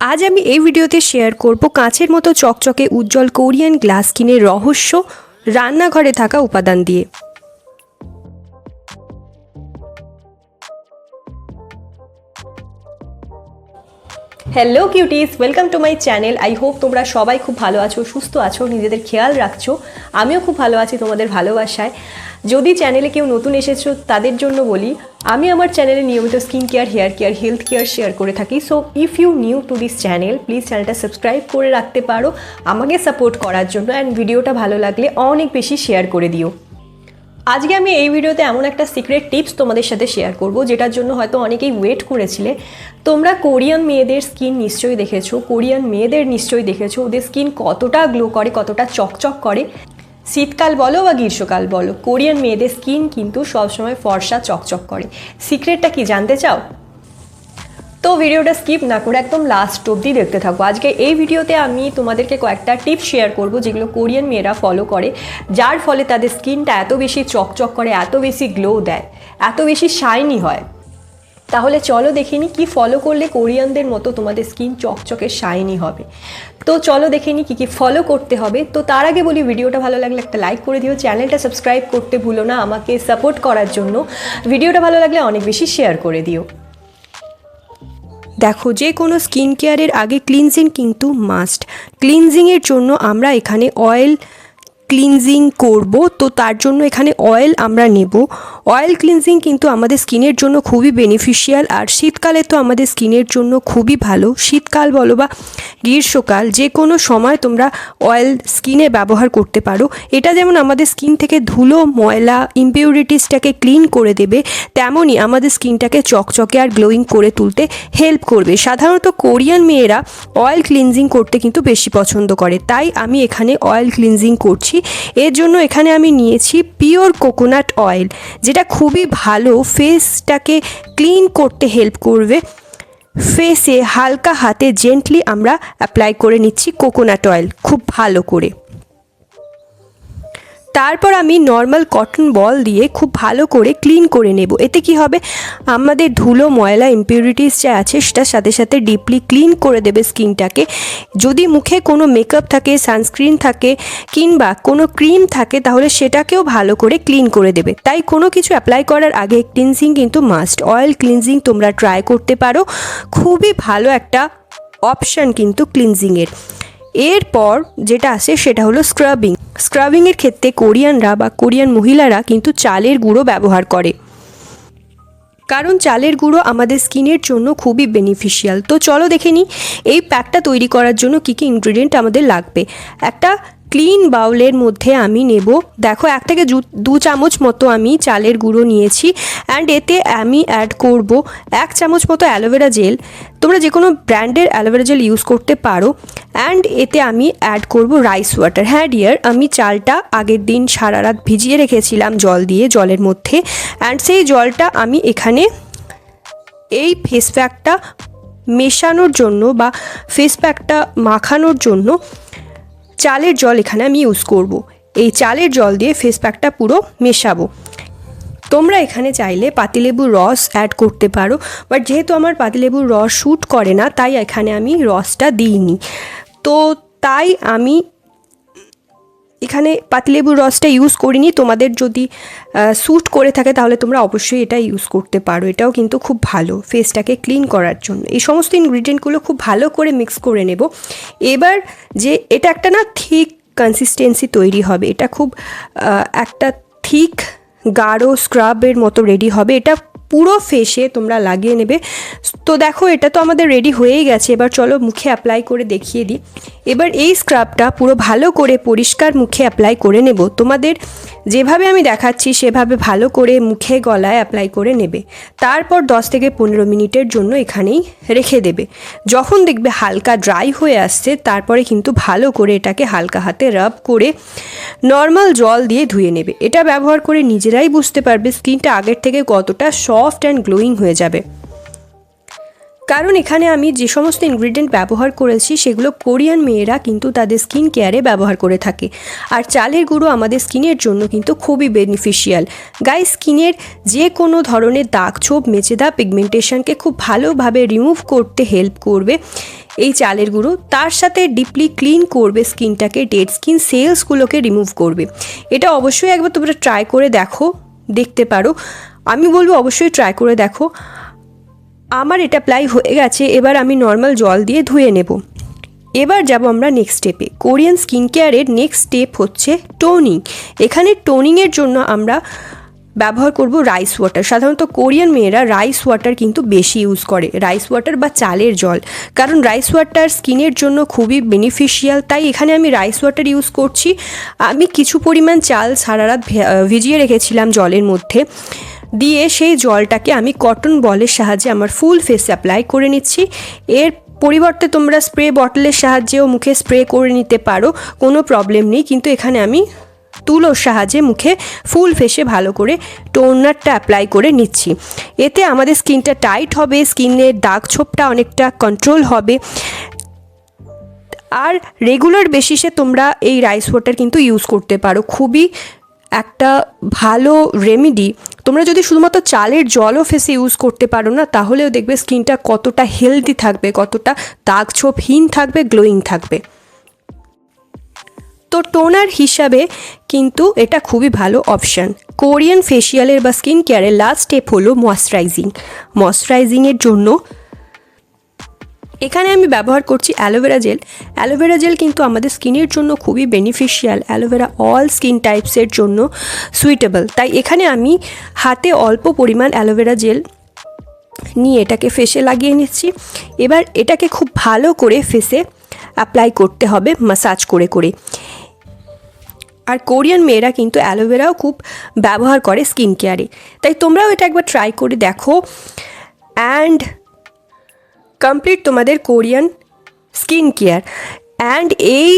আজ আমি এই ভিডিওতে শেয়ার করব কাঁচের মতো চকচকে উজ্জ্বল কোরিয়ান গ্লাস স্কিনের রহস্য রান্নাঘরে থাকা উপাদান দিয়ে। Hello cuties welcome to my channel I hope তোমরা সবাই খুব ভালো আছো, সুস্থ আছো, নিজেদের খেয়াল রাখছো। আমিও খুব ভালো আছি তোমাদের ভালোবাসায়। যদি চ্যানেলে কেউ নতুন এসেছ, তাদের জন্য বলি আমি আমার চ্যানেলে নিয়মিত skin care hair care health care share করে থাকি। So if you new to this channel please চ্যানেলটা সাবস্ক্রাইব করে রাখতে পারো, আমাকে সাপোর্ট করার জন্য অ্যান্ড ভিডিওটা ভালো লাগলে অনেক বেশি শেয়ার করে দিও। আজকে আমি এই ভিডিওতে এমন একটা সিক্রেট টিপস তোমাদের সাথে শেয়ার করব, যেটার জন্য হয়তো অনেকেই ওয়েট করেছিলে। তোমরা কোরিয়ান মেয়েদের স্কিন নিশ্চয়ই দেখেছ, কোরিয়ান মেয়েদের নিশ্চয়ই দেখেছ, ওদের স্কিন কতটা গ্লো করে, কতটা চকচক করে। শীতকাল বলো বা গ্রীষ্মকাল বলো, কোরিয়ান মেয়েদের স্কিন কিন্তু সবসময় ফর্সা, চকচক করে। সিক্রেটটা কি জানতে চাও? তো ভিডিওটা স্কিপ না করে একদম লাস্ট অবধি দেখতে থাকব আজকে এই ভিডিওতে আমি তোমাদেরকে কয়েকটা টিপস শেয়ার করব যেগুলো কোরিয়ান মেয়েরা ফলো করে, যার ফলে তাদের স্কিনটা এত বেশি চকচক করে, এত বেশি গ্লো দেয়, এত বেশি শাইনি হয়। তাহলে চলো দেখিনি কি ফলো করলে কোরিয়ানদের মতো তোমাদের স্কিন চকচকে শাইনি হবে। তো চলো দেখে দেখিনি কি কি ফলো করতে হবে। তো তার আগে বলি, ভিডিওটা ভালো লাগলে একটা লাইক করে দিও। চ্যানেলটা সাবস্ক্রাইব করতে ভুলো না আমাকে সাপোর্ট করার জন্য। ভিডিওটা ভালো লাগলে অনেক বেশি শেয়ার করে দিও। দেখো, যে কোনো স্কিন কেয়ারের আগে ক্লিনজিং কিন্তু মাস্ট ক্লিনজিংয়ের জন্য আমরা এখানে অয়েল ক্লিনজিং করব, তো তার জন্য এখানে অয়েল আমরা নেব। অয়েল ক্লিনজিং কিন্তু আমাদের স্কিনের জন্য খুবই বেনিফিশিয়াল আর শীতকালে তো আমাদের স্কিনের জন্য খুবই ভালো। শীতকাল বলো বা গ্রীষ্মকাল যে কোনো সময় তোমরা অয়েল স্কিনে ব্যবহার করতে পারো। এটা যেমন আমাদের স্কিন থেকে ধুলো, ময়লা ইম্পিউরিটিসটাকে ক্লিন করে দেবে, তেমনই আমাদের স্কিনটাকে চকচকে আর গ্লোয়িং করে তুলতে হেল্প করবে। সাধারণত কোরিয়ান মেয়েরা অয়েল ক্লিনজিং করতে কিন্তু বেশি পছন্দ করে। তাই আমি এখানে অয়েল ক্লিনজিং করছি। এর জন্য এখানে আমি নিয়েছি পিওর কোকোনাট অয়েল যেটা খুবই ভালো ফেসটাকে ক্লিন করতে হেল্প করবে। ফেসে হালকা হাতে জেন্টলি আমরা অ্যাপ্লাই করে নিচ্ছি কোকোনাট অয়েল খুব ভালো করে। তারপর আমি নর্মাল কটন বল দিয়ে খুব ভালো করে ক্লিন করে নেব। এতে কি হবে? আমাদের ধুলো, ময়লা ইম্পিউরিটিস যা আছে সেটার সাথে সাথে ডিপলি ক্লিন করে দেবে স্কিনটাকে যদি মুখে কোনো মেকআপ থাকে সানস্ক্রিন থাকে, কিংবা কোনো ক্রিম থাকে, তাহলে সেটাকেও ভালো করে ক্লিন করে দেবে। তাই কোনো কিছু অ্যাপ্লাই করার আগে ক্লিনজিং কিন্তু মাস্ট অয়েল ক্লিনজিং তোমরা ট্রাই করতে পারো। খুবই ভালো একটা অপশান কিন্তু ক্লিনজিংয়ের এরপর যেটা আসে সেটা হলো স্ক্রাবিং স্ক্রাবিংয়ের ক্ষেত্রে কোরিয়ানরা বা কোরিয়ান মহিলারা কিন্তু চালের গুঁড়ো ব্যবহার করে। কারণ চালের গুঁড়ো আমাদের স্কিনের জন্য খুবই বেনিফিশিয়াল তো চলো দেখে নিই, এই প্যাকটা তৈরি করার জন্য কী কী ইনগ্রিডিয়েন্ট আমাদের লাগবে। একটা ক্লিন বাউলের মধ্যে আমি নেব। দেখো, এক থেকে দু চামচ মতো আমি চালের গুঁড়ো নিয়েছি অ্যান্ড এতে আমি অ্যাড করব এক চামচ মতো অ্যালোভেরা জেল। তোমরা যে কোনো ব্র্যান্ডের অ্যালোভেরা জেল ইউজ করতে পারো অ্যান্ড এতে আমি অ্যাড করব রাইস ওয়াটার হ্যাঁ ডিয়ার আমি চালটা আগের দিন সারা রাত ভিজিয়ে রেখেছিলাম জল দিয়ে, জলের মধ্যে অ্যান্ড সেই জলটা আমি এখানে এই ফেস প্যাকটা মেশানোর জন্য বা ফেস প্যাকটা মাখানোর জন্য চালের জল এখানে আমি ইউজ করব। এই চালের জল দিয়ে ফেস প্যাকটা পুরো মেশাবো তোমরা এখানে চাইলে পাতিলেবুর রস অ্যাড করতে পারো বাট যেহেতু আমার পাতিলেবুর রস শ্যুট করে না, তাই এখানে আমি রসটা দিইনি তো তাই আমি এখানে পাতিলেবুর রসটা ইউজ করিনি। তোমাদের যদি স্যুট করে থাকে তাহলে তোমরা অবশ্যই এটা ইউজ করতে পারো। এটাও কিন্তু খুব ভালো ফেসটাকে ক্লিন করার জন্য। এই সমস্ত ইনগ্রিডিয়েন্টগুলো খুব ভালো করে মিক্স করে নেব। এবার যে, এটা একটা না থিক কনসিস্টেন্সি তৈরি হবে। এটা খুব একটা থিক গাঢ় স্ক্রাবের মতো রেডি হবে। এটা পুরো ফেসে তোমরা লাগিয়ে নেবে। তো দেখো, এটা তো আমাদের রেডি হয়েই গেছে। এবার চলো মুখে অ্যাপ্লাই করে দেখিয়ে দিই। এবার এই স্ক্রাবটা পুরো ভালো করে পরিষ্কার মুখে অ্যাপ্লাই করে নেব। তোমাদের যেভাবে আমি দেখাচ্ছি, সেভাবে ভালো করে মুখে গলায় অ্যাপ্লাই করে নেবে। তারপর দশ থেকে পনেরো মিনিটের জন্য এখানেই রেখে দেবে। যখন দেখবে হালকা ড্রাই হয়ে আসছে, তারপরে কিন্তু ভালো করে এটাকে হালকা হাতে রাব করে নর্মাল জল দিয়ে ধুয়ে নেবে। এটা ব্যবহার করে নিজেরাই বুঝতে পারবে স্কিনটা আগের থেকে কতটা সফট অ্যান্ড গ্লোয়িং হয়ে যাবে। কারণ এখানে আমি যে সমস্ত ইনগ্রিডিয়েন্ট ব্যবহার করেছি, সেগুলো কোরিয়ান মেয়েরা কিন্তু তাদের স্কিন কেয়ারে ব্যবহার করে থাকে। আর চালের গুঁড়ো আমাদের স্কিনের জন্য কিন্তু খুবই বেনিফিশিয়াল গায়ে স্কিনের যে কোনো ধরনের দাগ ছোপ মেচেদা পিগমেন্টেশনকে খুব ভালোভাবে রিমুভ করতে হেল্প করবে এই চালের গুঁড়ো। তার সাথে ডিপলি ক্লিন করবে স্কিনটাকে ডেড স্কিন সেলসগুলোকে রিমুভ করবে। এটা অবশ্যই একবার তোমরা ট্রাই করে দেখো, দেখতে পারো। আমি বলব অবশ্যই ট্রাই করে দেখো। আমার এটা প্লাই হয়ে গেছে, এবার আমি নর্মাল জল দিয়ে ধুয়ে নেব। এবার যাব আমরা নেক্সট স্টেপে কোরিয়ান স্কিন কেয়ারের নেক্সট স্টেপ হচ্ছে টোনিং এখানে টোনিংয়ের জন্য আমরা ব্যবহার করব রাইস ওয়াটার সাধারণত কোরিয়ান মেয়েরা রাইস ওয়াটার কিন্তু বেশি ইউজ করে রাইস ওয়াটার বা চালের জল। কারণ রাইস ওয়াটার স্কিনের জন্য খুবই বেনিফিশিয়াল তাই এখানে আমি রাইস ওয়াটার ইউজ করছি। আমি কিছু পরিমাণ চাল সারা রাত ভিজিয়ে রেখেছিলাম জলের মধ্যে। দিয়ে সেই জলটাকে আমি কটন বলের সাহায্যে আমার ফুল ফেস অ্যাপ্লাই করে নিচ্ছি। এর পরিবর্তে তোমরা স্প্রে বটলের সাহায্যেও মুখে স্প্রে করে নিতে পারো, কোনো প্রবলেম নেই। কিন্তু এখানে আমি তুলোর সাহায্যে মুখে ফুল ফেসে ভালো করে টোনারটা অ্যাপ্লাই করে নিচ্ছি। এতে আমাদের স্কিনটা টাইট হবে স্কিনের দাগ ছোপটা অনেকটা কন্ট্রোল হবে। আর রেগুলার বেসিসে তোমরা এই রাইস ওয়াটার কিন্তু ইউজ করতে পারো। খুবই একটা ভালো রেমেডি তোমরা যদি শুধুমাত্র চালের জলও ফেসে ইউজ করতে পারো না, তাহলেও দেখবে স্কিনটা কতটা হেলদি থাকবে, কতটা দাগ ছোপহীন থাকবে গ্লোয়িং থাকবে। তো টোনার হিসাবে কিন্তু এটা খুবই ভালো অপশান কোরিয়ান ফেসিয়ালের বা স্কিন কেয়ারের লাস্ট স্টেপ হলো ময়শ্চারাইজিং ময়শ্চারাইজিংয়ের জন্য এখানে আমি ব্যবহার করছি অ্যালোভেরা জেল। অ্যালোভেরা জেল কিন্তু আমাদের স্কিনের জন্য খুবই beneficial aloe vera all skin টাইপসের জন্য সুইটেবল তাই এখানে আমি হাতে অল্প পরিমাণ অ্যালোভেরা জেল নিয়ে এটাকে ফেসে লাগিয়ে নিচ্ছি। এবার এটাকে খুব ভালো করে ফেসে অ্যাপ্লাই করতে হবে মাসাজ করে করে। আর কোরিয়ান মেয়েরা কিন্তু অ্যালোভেরাও খুব ব্যবহার করে স্কিন কেয়ারে তাই তোমরাও এটা একবার ট্রাই করে দেখো। অ্যান্ড কমপ্লিট তোমাদের কোরিয়ান স্কিন কেয়ার অ্যান্ড এই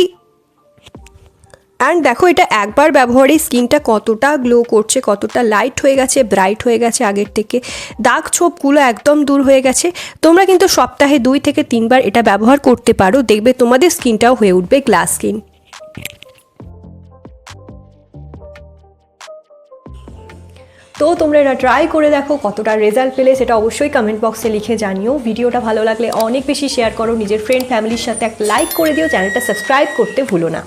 অ্যান্ড দেখো এটা একবার ব্যবহারে স্কিনটা কতটা গ্লো করছে, কতটা লাইট হয়ে গেছে ব্রাইট হয়ে গেছে আগের থেকে। দাগ ছোপগুলো একদম দূর হয়ে গেছে। তোমরা কিন্তু সপ্তাহে দুই থেকে তিনবার এটা ব্যবহার করতে পারো। দেখবে তোমাদের স্কিনটাও হয়ে উঠবে গ্লাস স্কিন তো তোমরা এটা ট্রাই করে দেখো কতটা রেজাল্ট পেলে, সেটা অবশ্যই কমেন্ট বক্সে লিখে জানিও। ভিডিওটা ভালো লাগলে অনেক বেশি শেয়ার করো, নিজের ফ্রেন্ড ফ্যামিলির সাথে একটা লাইক করে দিও চ্যানেলটা সাবস্ক্রাইব করতে ভুলো না।